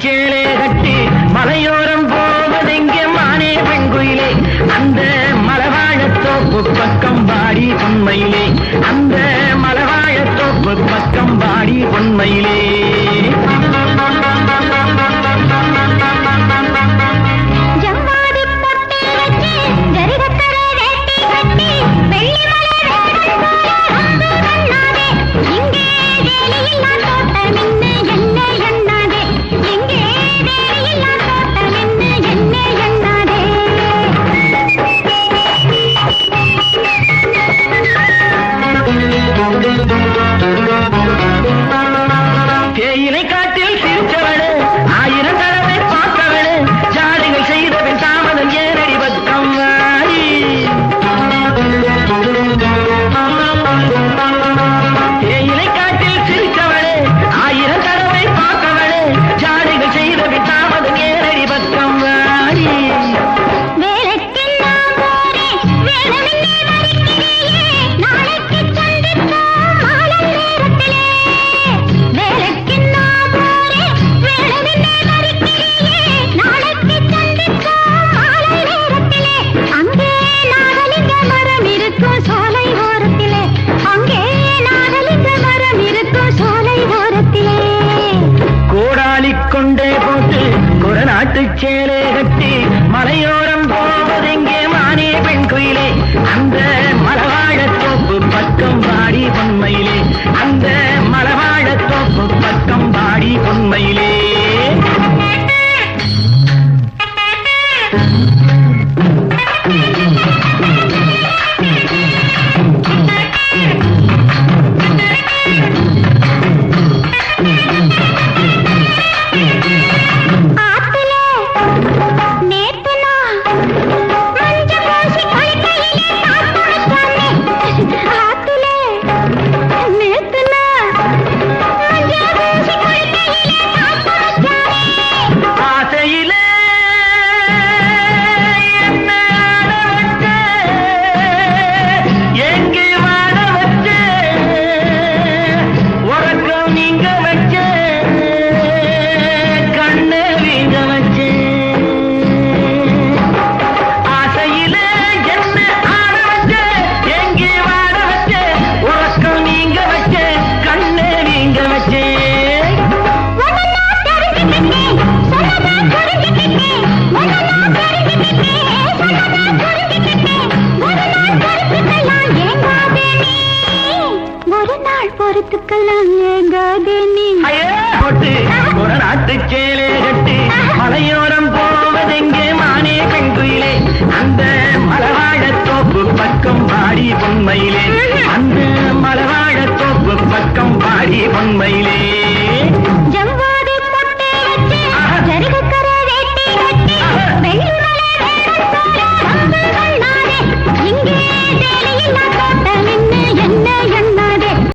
கீழே கட்டி மலையோரம் போவதெங்கே மானே பெண்குயிலே. அந்த மலவாழத்தோப்பு பக்கம் பாடி பொன்மையிலே. அந்த மலவாழத்தோப்பு பக்கம் பாடி பொன்மையிலே. பட்டு சேலே கட்டி மலையோரம் போவதெங்கே மானே பெண் குயிலே. அந்த மலவாழ தோப்பு பக்கம் பாடி பொன்மையிலே. அந்த கருத்துக்கெல்லாம் ஏங்காதே நீ. கொட்டு ஒரு நாட்டு சேலே கட்டி மலையோரம் போவதெங்கே மானே பெங்குயிலே அந்த மலவாழ பக்கம் பாடி பொம்மையிலே